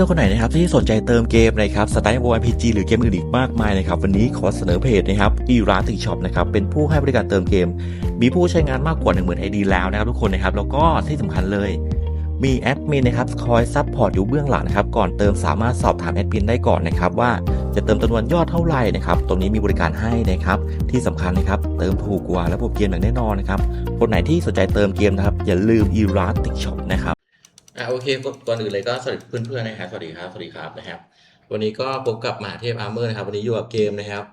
เพื่อนคนไหนนะครับที่สนใจเติมเกมนะครับสไตล์โอ RPG หรือเกมอื่นอีกมากมายนะครับวันนี้ขอเสนอเพจนะครับอีร้านติช็อปนะครับเป็นผู้ให้บริการเติมเกม มีผู้ใช้งานมากกว่า1 0,000 ID แล้วนะครับทุกคนนะครับแล้วก็ที่สำคัญเลยมีแอดมินนะครับคอยซัพพอร์ตอยู่เบื้องหลังนะครับก่อนเติมสามารถสอบถามแอดมินได้ก่อนนะครับว่าจะเติมจำนวนยอดเท่าไหร่นะครับตรงนี้มีบริการให้นะครับที่สำคัญนะครับเติมถูกกว่าระบบเกมอย่างแน่นอนนะครับคนไหนที่สนใจเติมเกมนะครับอย่าลืมอีราติช็อปนะครับ อ่าโอเคก่อนอื่นเลยก็สวัสดีเพื่อนๆนะครับสวัสดีครับสวัสดีครับนะครับ วันนี้ก็พบกับมหาเทพอาร์เมอร์นะครับ วันนี้อยู่กับเกมนะครับ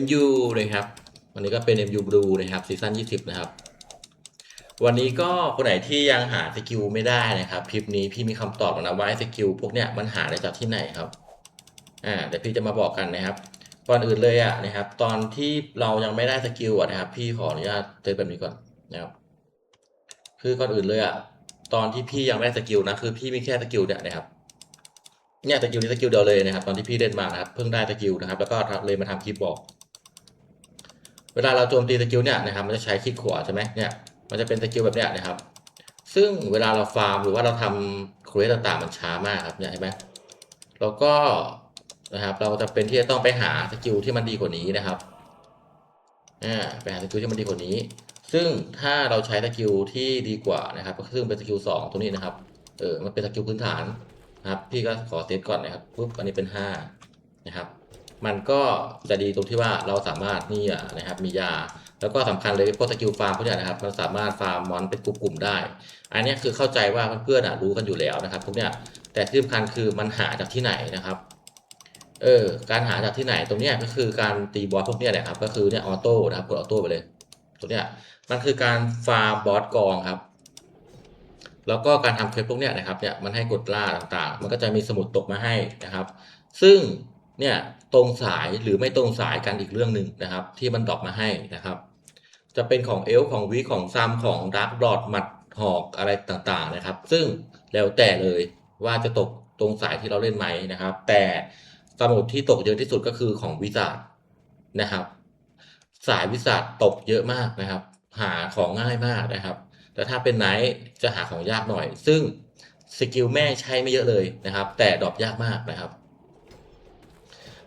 MU นะครับ วันนี้ก็เป็น MU Blue นะครับซีซั่น20 นะครับ วันนี้ก็คนไหนที่ยังหาสกิลไม่ได้นะครับคลิปนี้พี่มีคำตอบนะว่าไอ้สกิลพวกเนี้ยมันหาได้จากที่ไหนครับอ่าเดี๋ยวพี่จะมาบอกกันนะครับก่อนอื่นเลยอะนะครับ ตอนที่เรายังไม่ได้สกิลอะนะครับ พี่ขออนุญาตเตือนแบบนี้ก่อนนะครับ คือก่อนอื่นเลยอะ ตอนที่พี่ยังไม่ได้สกิลนะคือพี่มีแค่สกิลเนี่ยนะครับเนี่ยสกิลนี้สกิลเดียวเลยนะครับตอนที่พี่เล่นมานะครับเพิ่งได้สกิลนะครับ แล้วก็เลยมาทำคลิปบอก เวลาเราโจมตีสกิลเนี่ยนะครับมันจะใช้คลิกขวาใช่ไหมเนี่ยมันจะเป็นสกิลแบบเนี้ยนะครับ ซึ่งเวลาเราฟาร์มหรือว่าเราทำเควสต่างๆมันช้ามากครับเนี่ยเห็นไหมแล้วก็นะครับเราจะเป็นที่จะต้องไปหาสกิลที่มันดีกว่านี้นะครับอ่าไปหาสกิลที่มันดีกว่านี้ ซึ่งถ้าเราใช้สกิลที่ดีกว่านะครับซึ่งเป็นสกิลสองตัวนี้นะครับเออมันเป็นสกิลพื้นฐานนะครับ พี่ก็ขอเซตก่อนนะครับปุ๊บอันนี้เป็นห้านะครับ มันก็จะดีตรงที่ว่าเราสามารถนี่อะนะครับ มียาแล้วก็สำคัญเลยพวกสกิลฟาร์มพวกเนี้ยนะครับ มันสามารถฟาร์มมอนเป็นกลุ่มๆได้ อันนี้คือเข้าใจว่าเพื่อนๆรู้กันอยู่แล้วนะครับพวกเนี้ยแต่ที่สำคัญคือมันหาจากที่ไหนนะครับเออการหาจากที่ไหนตรงเนี้ยก็คือการตีบอสพวกเนี้ยแหละครับก็คือเนี่ยออโต้นะครับกดออโต้ไปเลย ตัวเนี้ยมันคือการฟาร์มบอสกองครับ แล้วก็การทำเควสพวกเนี้ยนะครับเนี่ยมันให้กดล่าต่างๆ มันก็จะมีสมุดตกมาให้นะครับ ซึ่งเนี่ยตรงสายหรือไม่ตรงสายกันอีกเรื่องหนึ่งนะครับ ที่มันดรอปมาให้นะครับ จะเป็นของเอลของวีของซัมของดาร์กบลอดหมัดหอกอะไรต่างๆนะครับ ซึ่งแล้วแต่เลยว่าจะตกตรงสายที่เราเล่นไหมนะครับ แต่สมุดที่ตกเยอะที่สุดก็คือของวิสาดนะครับ สายวิสาดตกเยอะมากนะครับ หาของง่ายมากนะครับ แต่ถ้าเป็นไนท์จะหาของยากหน่อย ซึ่งสกิลแม่ใช้ไม่เยอะเลยนะครับ แต่ดรอปยากมากนะครับ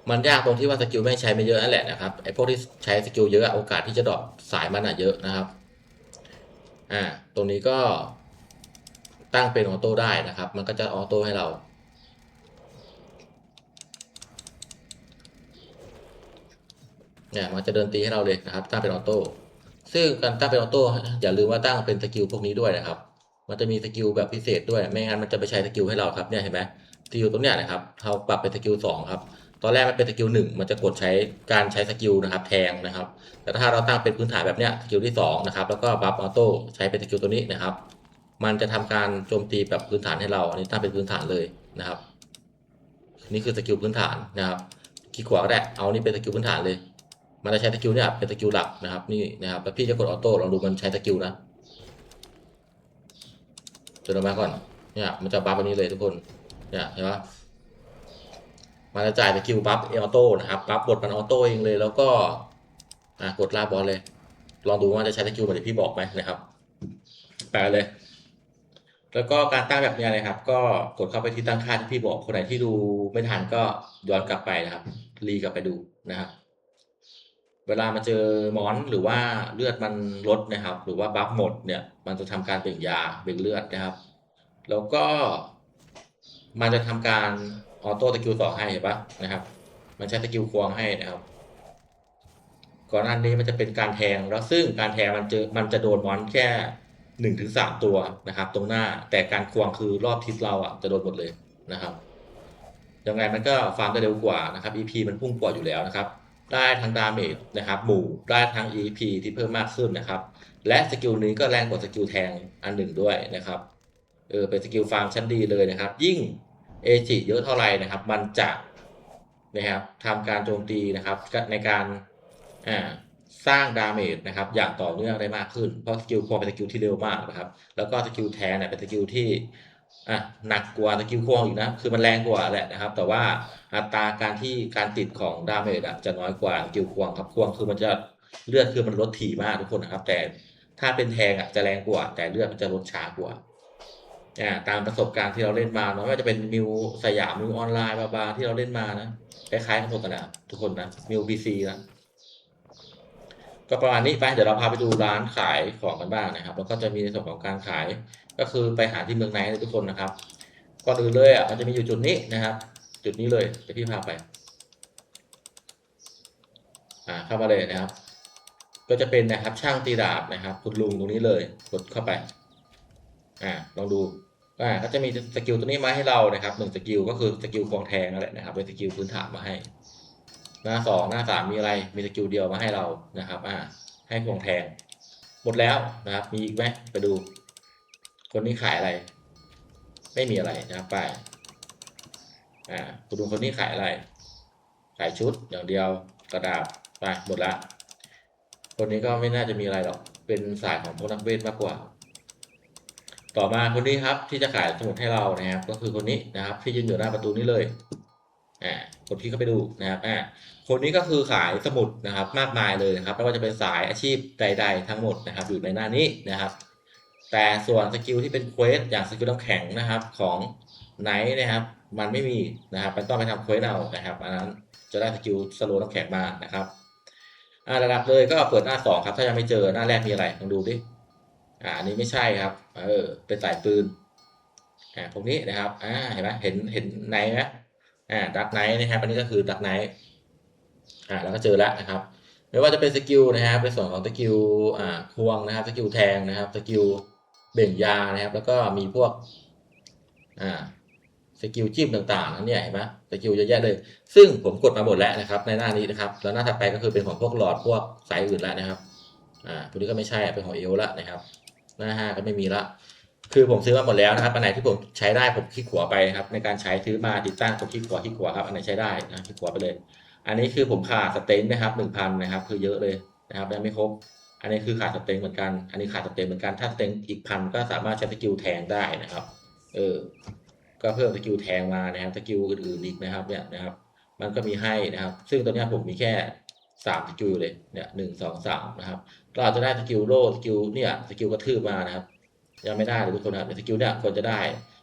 มันยากตรงที่ว่าสกิลแม่ใช้ไม่เยอะนั่นแหละนะครับไอ้พวกที่ใช้สกิลเยอะโอกาสที่จะดรอปสายมันอะเยอะนะครับอ่าตรงนี้ก็ตั้งเป็นออโต้ได้นะครับ มันก็จะออโต้ให้เรา เนี่ยมันจะเดินตีให้เราเลยนะครับตั้งเป็นออโต้ซึ่งการตั้งเป็นออโต้อย่าลืมว่าตั้งเป็นสกิลพวกนี้ด้วยนะครับ มันจะมีสกิลแบบพิเศษด้วย ไม่งั้นมันจะไปใช้สกิลให้เราครับเนี่ยเห็นไหมสกิลตรงเนี้ยนะครับเราปรับเป็นสกิลสองครับตอนแรกมันเป็นสกิลหนึ่งมันจะกดใช้การใช้สกิลนะครับแทงนะครับ แต่ถ้าเราตั้งเป็นพื้นฐานแบบเนี้ยสกิลที่สองนะครับแล้วก็บัฟออโต้ใช้เป็นสกิลตัวนี้นะครับ มันจะทำการโจมตีแบบพื้นฐานให้เรา อันนี้ตั้งเป็นพื้นฐานเลยนะครับ นี่คือสกิลพื้นฐานนะครับคลิกขวาก็ได้เอานี่เป็นสกิลพื้นฐานเลย มันจะใช้สกิลเนี่ยเป็นสกิลหลักนะครับนี่นะครับแล้วพี่จะกดออโต้ลองดูมันใช้สกิลนะจนออกมาก่อนเนี่ยมันจะบัฟอันนี้เลยทุกคนเนี่ยเห็นปะมันจะจ่ายสกิลบัฟออโต้นะครับบัฟบทมันออโต้เองเลยแล้วก็อะกดลาบอลเลย ลองดูว่าจะใช้สกิลเหมือนที่พี่บอกไหมนะครับแปลเลย แล้วก็การตั้งแบบนี้นะครับ ก็กดเข้าไปที่ตั้งค่าที่พี่บอกคนไหนที่ดูไม่ทันก็ย้อนกลับไปนะครับ รีกลับไปดูนะครับ เวลามาเจอมอนหรือว่าเลือดมันลดนะครับ หรือว่าบัฟหมดเนี่ย มันจะทำการเบ่งยาเบ่งเลือดนะครับ แล้วก็ มันจะทำการออโต้สกิลต่อให้เห็นปะนะครับ มันใช้สกิลควงให้นะครับ ก่อนหน้านี้มันจะเป็นการแทงแล้วซึ่งการแทงมันเจอมันจะโดนมอนแค่หนึ่งถึงสามตัวนะครับ ตรงหน้าแต่การควงคือรอบทิศเราอะจะโดนหมดเลยนะครับยังไงมันก็ฟาร์มได้เร็วกว่านะครับ EP มันพุ่งกว่าอยู่แล้วนะครับ ได้ทั้งดาเมจนะครับหมู่ได้ทั้ง EP ที่เพิ่มมากขึ้นนะครับ และสกิลนี้ก็แรงกว่าสกิลแทงอันหนึ่งด้วยนะครับเออเป็นสกิลฟาร์มชั้นดีเลยนะครับ ยิ่งเอจิเยอะเท่าไหร่นะครับ มันจะนะครับทำการโจมตีนะครับในการอ่าสร้างดาเมจนะครับอย่างต่อเนื่องได้มากขึ้นเพราะสกิลควงเป็นสกิลที่เร็วมากนะครับ แล้วก็สกิลแทงเนี่ยเป็นสกิลที่ อะหนักกว่าสกิลควงอีกนะ คือมันแรงกว่าแหละนะครับ แต่ว่าอัตราการที่การติดของดาเมจจะน้อยกว่าสกิลควงครับควงคือมันจะเลือดคือมันลดถี่มากทุกคนนะครับ แต่ถ้าเป็นแทงอะจะแรงกว่า แต่เลือดมันจะลดช้ากว่าอ่าตามประสบการณ์ที่เราเล่นมาเนาะไม่ว่าจะเป็นมิวสยามมิวออนไลน์บาบาที่เราเล่นมานะคล้ายๆกันหมดกันนะทุกคนนะมิวบีซีนะก็ประมาณนี้ไปเดี๋ยวเราพาไปดูร้านขายของกันบ้างนะครับ แล้วก็จะมีในส่วนของการขาย ก็คือไปหาที่เมืองไนท์เลยทุกคนนะครับก่อนอื่นเลยอะมันจะมีอยู่จุดนี้นะครับ จุดนี้เลยเดี๋ยวพี่พาไปอ่าเข้ามาเลยนะครับ ก็จะเป็นนะครับช่างตีดาบนะครับคุณลุงตรงนี้เลยกดเข้าไปอ่าลองดูอ่าก็จะมีสกิลตัวนี้มาให้เรานะครับหนึ่งสกิลก็คือสกิลควงแทงนั่นแหละนะครับเป็นสกิลพื้นฐานมาให้ หน้าสองหน้าสามมีอะไรมีสกิลเดียวมาให้เรานะครับ อ่าให้ควงแทงหมดแล้วนะครับ มีอีกไหมไปดู คนนี้ขายอะไร ไม่มีอะไรนะครับไปอ่าคุณดูคนนี้ขายอะไร ขายชุดอย่างเดียวกระดาษไปหมดละ คนนี้ก็ไม่น่าจะมีอะไรหรอก เป็นสายของพวกนักเวทมากกว่า ต่อมาคนนี้ครับที่จะขายสมุดให้เรานะครับ ก็คือคนนี้นะครับ ที่ยืนอยู่หน้าประตูนี้เลยอ่ากดคลิกเข้าไปดูนะครับอ่าคนนี้ก็คือขายสมุดนะครับ มากมายเลยนะครับไม่ว่าจะเป็นสายอาชีพใด ๆ ทั้งหมดนะครับ อยู่ในหน้านี้นะครับ แต่ส่วนสกิลที่เป็นเควสอย่างสกิลน้ำแข็งนะครับของไนท์นะครับ มันไม่มีนะครับมันต้องไปทำเควสเอานะครับอันนั้นจะได้สกิลสโลว์น้ำแข็งมานะครับอ่าระดับเลยก็เปิดหน้าสองครับ ถ้ายังไม่เจอหน้าแรกมีอะไรลองดูดิอ่าอันนี้ไม่ใช่ครับ เออเป็นสายปืนอ่าพวกนี้นะครับอ่าเห็นไหมเห็นเห็นไนท์ไหมอ่าดักไนท์นะครับ อันนี้ก็คือดักไนท์อ่าแล้วก็เจอแล้วนะครับไม่ว่าจะเป็นสกิลนะครับในส่วนของสกิลอ่าควงนะครับสกิลแทงนะครับสกิล เบ่งยานะครับ แล้วก็มีพวกอ่าสกิลจิ้มต่างๆนั่นเนี่ยเห็นไหมสกิลเยอะแยะเลย ซึ่งผมกดมาหมดแล้วนะครับ ในหน้านี้นะครับ แล้วหน้าถัดไปก็คือเป็นของพวกหลอดพวกสายอื่นแล้วนะครับอ่าตัวนี้ก็ไม่ใช่เป็นของเอลละนะครับ หน้าห้าก็ไม่มีละคือผมซื้อมาหมดแล้วนะครับอันไหนที่ผมใช้ได้ผมคลิกขวาไปครับ ในการใช้ซื้อมาติดตั้งผมคลิกขวาคลิกขวาครับอันไหนใช้ได้นะคลิกขวาไปเลย อันนี้คือผมขาดสเต็งนะครับหนึ่งพันนะครับ คือเยอะเลยนะครับยังไม่ครบ อันนี้คือขาดสเต็งเหมือนกัน อันนี้ขาดสเต็งเหมือนกัน ถ้าสเต็งอีกพันก็สามารถใช้สกิลแทงได้นะครับ เออ ก็เพิ่มสกิลแทงมานะครับ สกิลอื่นๆอีกนะครับ เนี่ยนะครับ มันก็มีให้นะครับ ซึ่งตอนนี้ผมมีแค่สามสกิลเลย เนี่ยหนึ่งสองสามนะครับ ก็อาจจะได้สกิลโล่สกิลเนี่ยสกิลกระทืบมานะครับ ยังไม่ได้เลยทุกคนนะครับสกิลเนี่ยควรจะได้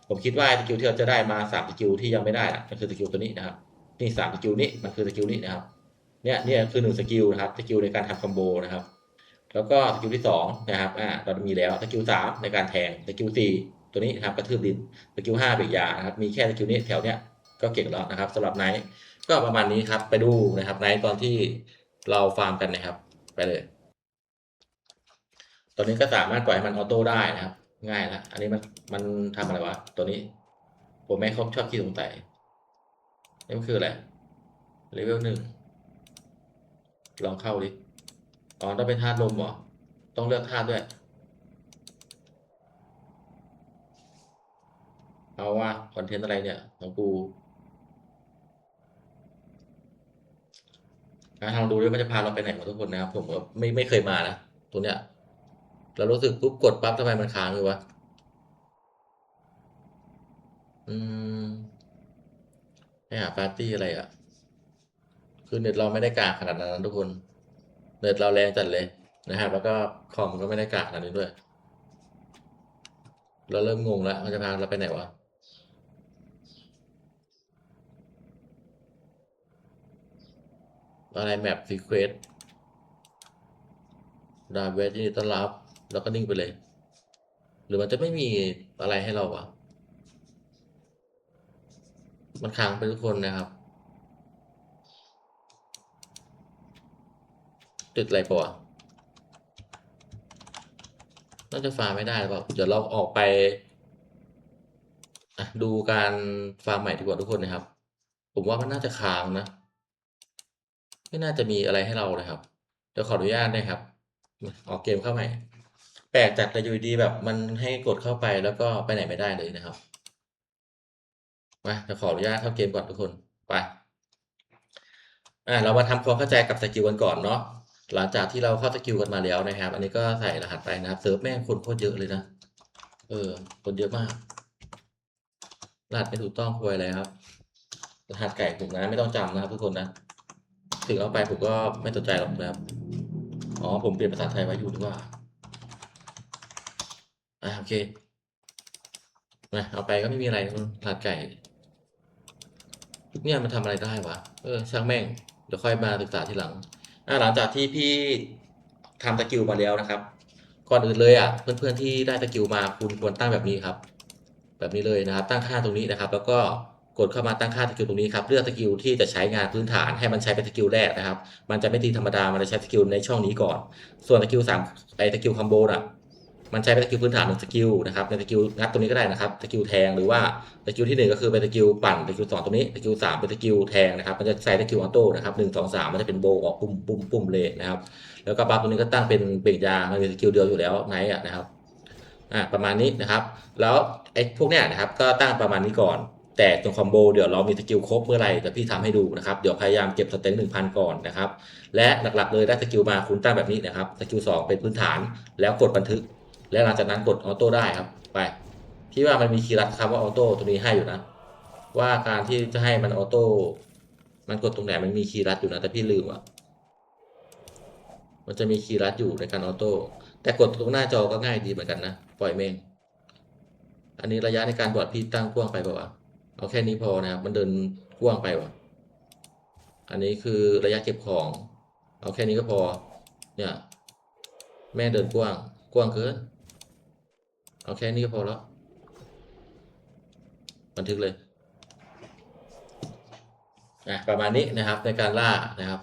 ผมคิดว่าสกิลที่เราจะได้มาสามสกิลที่ยังไม่ได้อะมันคือสกิลตัวนี้นะครับ นี่สามสกิลนี้มันคือสกิลนี้นะครับ เนี่ยเนี่ยคือหนึ่งสกิลนะครับ สกิลในการทำคอมโบนะครับ แล้วก็สกิลที่สองนะครับอ่าเรามีแล้วสกิลสามในการแทงสกิลสี่ตัวนี้นะครับกระทืบดินสกิลห้าเบรกยานะครับมีแค่สกิลนี้แถวเนี้ยก็เก่งแล้วนะครับสำหรับไนท์ก็ประมาณนี้ครับไปดูนะครับไนท์ตอนที่เราฟาร์มกันนะครับ ไปเลย ตอนนี้ก็สามารถปล่อยให้มันออโต้ได้นะครับ ง่ายแล้วอันนี้มันมันทำอะไรวะตัวนี้ ผมไม่ครบชอบขี้สงสัยนี่มันคืออะไรเลเวลหนึ่งลองเข้าดิ อ๋อต้องเป็นธาตุลมเหรอ ต้องเลือกธาตุด้วย เอาว่าคอนเทนต์อะไรเนี่ยของกูอะลองดูด้วยมันจะพาเราไปไหนหมดทุกคนนะครับผมก็ไม่ไม่เคยมานะตัวเนี้ยเรารู้สึกปุ๊บกดปั๊บทำไมมันค้างอยู่วะอืมให้หาปาร์ตี้อะไรอะ คือเน็ตเราไม่ได้กากขนาดนั้นทุกคน เน็ตเราแรงจัดเลยนะครับ แล้วก็คอมก็ไม่ได้กากขนนี้ด้วย เราเริ่มงงแล้วมันจะพาเราไปไหนวะอะไรแมปซีเควสดาเวสยินดีต้อนรับ แล้วก็นิ่งไปเลย หรือมันจะไม่มีอะไรให้เราวะมันค้างไปทุกคนนะครับ ติดอะไรปะน่าจะฟาร์มไม่ได้หรือเปล่าเดี๋ยวเราออกไปดูการฟาร์มใหม่ดีกว่าทุกคนนะครับ ผมว่ามันน่าจะค้างนะ ไม่น่าจะมีอะไรให้เรานะครับ เดี๋ยวขออนุญาตนะครับ ออกเกมเข้าใหม่ แปลกจัดเลยอยู่ดีแบบมันให้กดเข้าไปแล้วก็ไปไหนไม่ได้เลยนะครับมาเดี๋ยวขออนุญาตเข้าเกมก่อนทุกคน ไป อ่าเรามาทำความเข้าใจกับสกิลกันก่อนเนาะ หลังจากที่เราเข้าสกิลกันมาแล้วนะครับ อันนี้ก็ใส่รหัสไปนะครับเซิร์ฟแม่งคนโคตรเยอะเลยนะ เออ คนเยอะมาก รหัสไม่ถูกต้องควรอะไรครับ รหัสไก่ผมนะไม่ต้องจำนะครับ ทุกคนนะ ถึงเอาไปผมก็ไม่สนใจหรอกนะครับ อ๋อผมเปลี่ยนภาษาไทยไว้อยู่ดีกว่าอ่าโอเคนะเอาไปก็ไม่มีอะไรถาดไก่เนี่ยมันทำอะไรได้วะ เออช่างแม่ง เดี๋ยวค่อยมาศึกษาทีหลัง หลังจากที่พี่ทำตะกิวมาแล้วนะครับ ก่อนอื่นเลยอะเพื่อนๆที่ได้ตะกิวมาคุณควรตั้งแบบนี้ครับ แบบนี้เลยนะครับ ตั้งค่าตรงนี้นะครับ แล้วก็กดเข้ามาตั้งค่าสกิลตรงนี้ครับเลือกสกิลที่จะใช้งานพื้นฐานให้มันใช้เป็นสกิลแรกนะครับ มันจะไม่ตีธรรมดา มันจะใช้สกิลในช่องนี้ก่อน ส่วนสกิลสามไอสกิลคอมโบน่ะ มันใช้เป็นสกิลพื้นฐานหนึ่งสกิลนะครับในสกิลงัดตรงนี้ก็ได้นะครับสกิลแทงหรือว่าสกิลที่หนึ่งก็คือเป็นสกิลปั่นสกิลสองตรงนี้สกิลสามเป็นสกิลแทงนะครับมันจะใช้สกิลออโต้นะครับหนึ่งสองสามมันจะเป็นโบออกปุ่มปุ่มปุ่มเลยนะครับแล้วก็บัฟตรงนี้ก็ตั้งเป็นเบ่งยามันมีสกิลเดียวอยู่แล้วไนท์อะนะครับอ่าประมาณนี้นะครับ แล้วไอ้พวกเนี้ยนะครับก็ตั้งประมาณนี้ก่อนแต่ตรงคอมโบเดี๋ยวเรามีสกิลครบเมื่อไหร่แต่พี่ทำให้ดูนะครับ เดี๋ยวพยายามเก็บสเต็งหนึ่งพันก่อนนะครับ และหลักๆเลยได้สกิลมาคุณตั้งแบบนี้นะครับ สกิลสองเป็นพื้นฐานแล้วกดบันทึก และหลังจากนั้นกดออโต้ได้ครับ ไป พี่ว่ามันมีคีย์ลัดคำว่าออโต้ตัวนี้ให้อยู่นะ ว่าการที่จะให้มันออโต้มันกดตรงไหนมันมีคีย์ลัดอยู่นะแต่พี่ลืมอะมันจะมีคีย์ลัดอยู่ในการออโต้แต่กดตรงหน้าจอก็ง่ายดีเหมือนกันนะ ปล่อยเมงอันนี้ระยะในการบอดพี่ตั้งกว้างไปเปล่าวะเอาแค่นี้พอนะครับ มันเดินกว้างไปวะอันนี้คือระยะเก็บของ เอาแค่นี้ก็พอ เนี่ย แม่เดินกว้าง กว้างเกิน เอาแค่นี้ก็พอแล้ว บันทึกเลยอะประมาณนี้นะครับในการล่านะครับ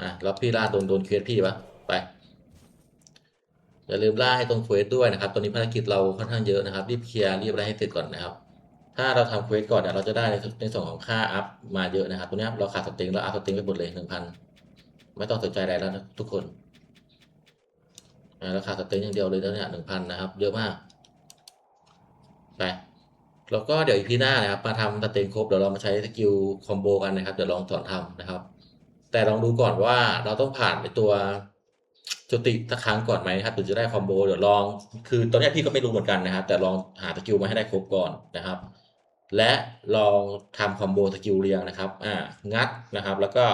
อะแล้วพี่ล่าโดนโดนเควสพี่ปะไปอย่าลืมล่าให้ตรงเควสด้วยนะครับ ตอนนี้ภารกิจเราค่อนข้างเยอะนะครับ รีบเคลียร์รีบอะไรให้เสร็จก่อนนะครับ ถ้าเราทำเควสก่อนเนี่ยเราจะได้ในในส่วนของค่าอัพมาเยอะนะครับตัวนี้เราขาดสต็งแล้วอัพสต็งไปหมดเลยหนึ่งพันไม่ต้องสนใจอะไรแล้วนะทุกคน ราคาสเต็งอย่างเดียวเลยนะเนี่ยหนึ่งพันนะครับ เยอะมาก ไปแล้วก็เดี๋ยวอีพีหน้านะครับมาทำสเต็งครบเดี๋ยวเรามาใช้สกิลคอมโบกันนะครับเดี๋ยวลองสอนทำนะครับ แต่ลองดูก่อนว่าเราต้องผ่านไปตัวจุติสักครั้งก่อนไหมครับถึงจะได้คอมโบเดี๋ยวลอง คือตอนนี้พี่ก็ไม่รู้เหมือนกันนะครับแต่ลองหาสกิลมาให้ได้ครบก่อนนะครับ และลองทำคอมโบสกิลเรียงนะครับอ่างัดนะครับ แล้วก็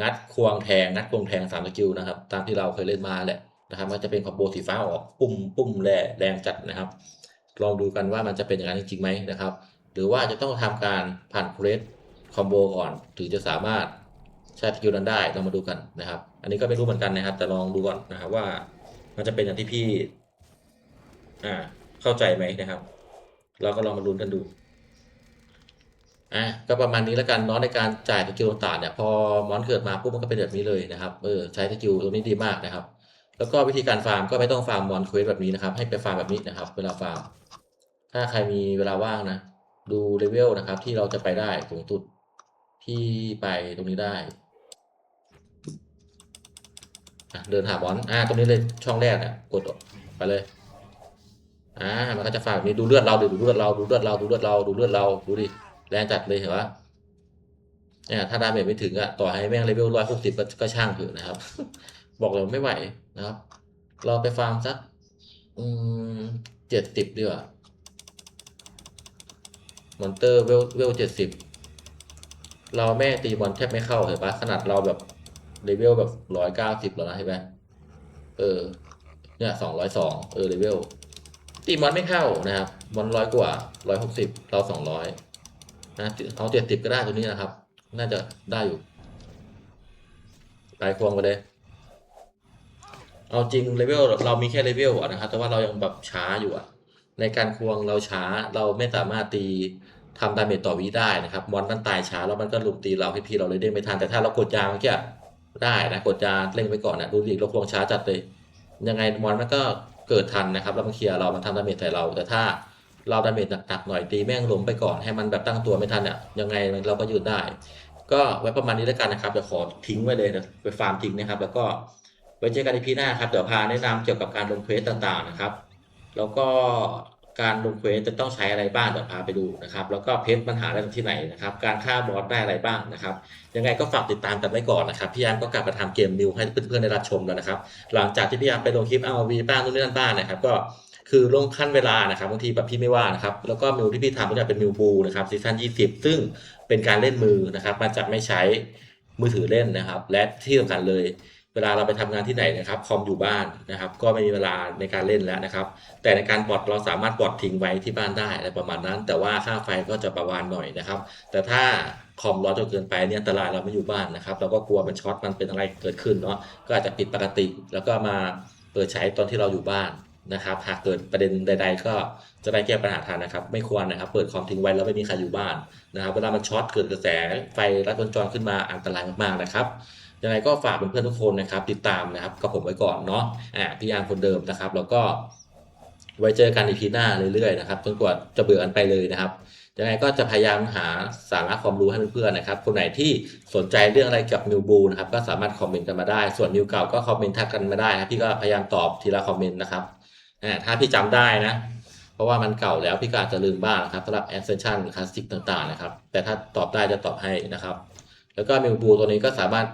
งัดควงแทงงัดควงแทงสามสกิลนะครับ ตามที่เราเคยเล่นมาแหละ นะครับมันจะเป็นคอมโบสีฟ้าออกปุ่มปุ่มแรงแรงจัดนะครับ ลองดูกันว่ามันจะเป็นอย่างนั้นจริงไหมนะครับ หรือว่าจะต้องทำการผ่านเควสคอมโบก่อนถึงจะสามารถใช้สกิลนั้นได้เรามาดูกันนะครับ อันนี้ก็ไม่รู้เหมือนกันนะครับ แต่ลองดูก่อนนะครับว่า มันจะเป็นอย่างที่พี่อ่าเข้าใจไหมนะครับ เราก็ลองมาลุ้นกันดูอะก็ประมาณนี้แล้วกันเนาะในการจ่ายสกิลต่างเนี่ยพอมอนเกิดมาปุ๊บมันก็เป็นแบบนี้เลยนะครับเออใช้สกิลตัวนี้ดีมากนะครับ แล้วก็วิธีการฟาร์มก็ไม่ต้องฟาร์มมอนเควสแบบนี้นะครับ ให้ไปฟาร์มแบบนี้นะครับ เวลาฟาร์ม ถ้าใครมีเวลาว่างนะ ดูเลเวลนะครับ ที่เราจะไปได้สูงสุดที่ไปตรงนี้ได้เดินหาบอลอ่าตรงนี้เลยช่องแรกเนี่ยกดไปเลย อ่า มันก็จะฟาร์มแบบนี้ดูเลือดเราดิดูเลือดเราดูเลือดเราดูเลือดเราดูเลือดเราดูดิแรงจัดเลยเห็นปะเนี่ยถ้าดาเมจไม่ถึงอะต่อให้แม่งเลเวลร้อยหกสิบก็ช่างเถอะนะครับ บอกเลยไม่ไหวนะครับ เราไปฟาร์มสักเจ็ดสิบดีกว่ามอนเตอร์เวลเวลเจ็ดสิบเราแม่ตีบอลแทบไม่เข้าเห็นปะขนาดเราแบบเลเวลแบบร้อยเก้าสิบแล้วนะเห็นไหมเออ เนี่ยสองร้อยสองเออเลเวลตีมอนไม่เข้านะครับมอนร้อยกว่าร้อยหกสิบเราสองร้อยนะเอาเจ็ดสิบก็ได้ตัวนี้นะครับ น่าจะได้อยู่ ไปควงไปเลย เอาจริงเลเวลเรามีแค่เลเวลอะนะครับแต่ว่าเรายังแบบช้าอยู่อะในการควงเราช้าเราไม่สามารถตีทำดาเมจต่อวิได้นะครับมอนมันตายช้าแล้วมันก็ลุมตีเราให้พีเราเลยเด้งไม่ทันแต่ถ้าเรากดยางเมื่อกี้ได้นะกดยางเล่งไปก่อนนะดูดิเราควงช้าจัดเลยยังไงมอนมันก็เกิดทันนะครับแล้วมันเคลียร์เรามันทำดาเมจใส่เรา แต่ถ้าเราดาเมจหนักๆหน่อยตีแม่งล้มไปก่อนให้มันแบบตั้งตัวไม่ทันเนี่ยยังไงเราก็ยืนได้ ก็ไว้ประมาณนี้แล้วกันนะครับเดี๋ยวขอทิ้งไว้เลยนะไปฟาร์มทิ้งนะครับ แล้วก็ ว้เจอกันในพีหน้าครับ เดี๋ยวพาแนะนำเกี่ยวกับการลงเควสต่างๆนะครับ แล้วก็การลงเควสจะต้องใช้อะไรบ้างเดี๋ยวพาไปดูนะครับ แล้วก็เพชรมันหาได้ที่ไหนนะครับ การฆ่าบอสได้อะไรบ้างนะครับ ยังไงก็ฝากติดตามกันไว้ก่อนนะครับ พี่ยามก็กลับมาทำเกมนิวให้เพื่อนๆได้รับชมแล้วนะครับ หลังจากที่พี่ยามไปลงคลิปเอาวีบ้างนู่นนี่นั่นบ้างนะครับ ก็คือลงขั้นเวลานะครับบางทีแบบพี่ไม่ว่านะครับ แล้วก็มิวที่พี่ทำก็จะเป็นมิวบูนะครับซีซั่น20 ซึ่งเป็นการเล่นมือนะครับ มันจะไม่ใช้มือถือเล่นนะครับ และที่สำคัญเลย เวลาเราไปทำงานที่ไหนนะครับคอมอยู่บ้านนะครับ ก็ไม่มีเวลาในการเล่นแล้วนะครับ แต่ในการบอทเราสามารถบอททิ้งไว้ที่บ้านได้อะไรประมาณนั้น แต่ว่าค่าไฟก็จะประมาณหน่อยนะครับ แต่ถ้าคอมร้อนจนเกินไปเนี่ยอันตรายเราไม่อยู่บ้านนะครับ เราก็กลัวมันช็อตมันเป็นอะไรเกิดขึ้นเนาะก็อาจจะปิดปกติ แล้วก็มาเปิดใช้ตอนที่เราอยู่บ้านนะครับหากเกิดประเด็นใด ๆ ก็จะได้แก้ปัญหาทันนะครับ ไม่ควรนะครับ เปิดคอมทิ้งไว้แล้วไม่มีใครอยู่บ้านนะครับเวลามันช็อตเกิดกระแสไฟรัดวงจรขึ้นมาอันตรายมากๆนะครับ ยังไงก็ฝากเพื่อนๆทุกคนนะครับ ติดตามนะครับกับผมไว้ก่อนเนาะอ่าพี่ยางคนเดิมนะครับ แล้วก็ไว้เจอกันในพีหน้าเรื่อยๆนะครับจนกว่าจะเบื่อกันไปเลยนะครับยังไงก็จะพยายามหาสาระความรู้ให้เพื่อนๆนะครับ คนไหนที่สนใจเรื่องอะไรเกี่ยวกับมิวบูนะครับ ก็สามารถคอมเมนต์กันมาได้ ส่วนมิวเก่าก็คอมเมนต์ทักกันมาได้นะพี่ก็พยายามตอบทีละคอมเมนต์นะครับอ่าถ้าพี่จำได้นะ เพราะว่ามันเก่าแล้วพี่ก็อาจจะลืมบ้างครับสำหรับ Ascension Classic ต่างๆนะครับ แต่ถ้าตอบได้จะตอบให้นะครับ แล้วก็มิวบูตัวนี้ก็สามารถ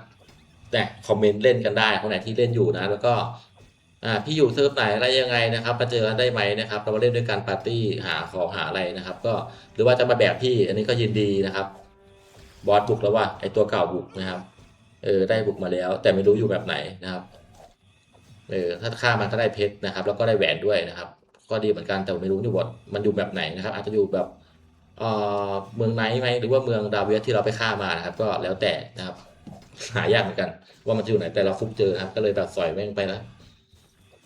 เนี่คอมเมนต์เล่นกันได้คนไหนที่เล่นอยู่นะ แล้วก็พี่อยู่เซิร์ฟไหนอะไรยังไงนะครับมาเจอกันได้ไหมนะครับเรามาเล่นด้วยกันปาร์ตี้หาของหาอะไรนะครับ ก็หรือว่าจะมาแบบพี่อันนี้ก็ยินดีนะครับ บอสบุกแล้วว่าไอตัวเก่าบุกนะครับเออได้บุกมาแล้ว แต่ไม่รู้อยู่แบบไหนนะครับเออถ้าฆ่ามันก็ได้เพชรนะครับ แล้วก็ได้แหวนด้วยนะครับ ก็ดีเหมือนกันแต่ไม่รู้อยู่ว่ามันอยู่แบบไหนนะครับ อาจจะอยู่แบบเออเมืองไหนไหมหรือว่าเมืองดาเวียสที่เราไปฆ่ามานะครับ ก็แล้วแต่นะครับ หายากเหมือนกัน ว่ามันจะอยู่ไหนแต่เราฟุกเจอครับ ก็เลยแบบสอยแม่งไปแล้ว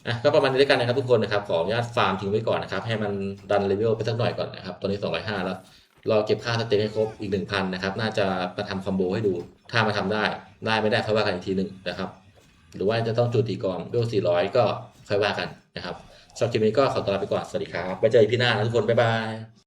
อะก็ประมาณนี้ด้วยกันนะครับทุกคนนะครับขออนุญาตฟาร์มทิ้งไว้ก่อนนะครับ ให้มันดันเลเวลไปสักหน่อยก่อนนะครับ ตอนนี้ 205 แล้วรอเก็บค่าสเต็กให้ครบอีก 1,000 นะครับ น่าจะมาทำคอมโบให้ดู ถ้ามาทำได้ ได้ไม่ได้ค่อยว่ากันอีกทีหนึ่งนะครับ หรือว่าจะต้องจุดตีกองเวล400 ก็ค่อยว่ากันนะครับสำหรับคลิปนี้ก็ขอตัวลาไปก่อน สวัสดีครับไว้เจอกันพี่หน้านะทุกคน บ๊ายบาย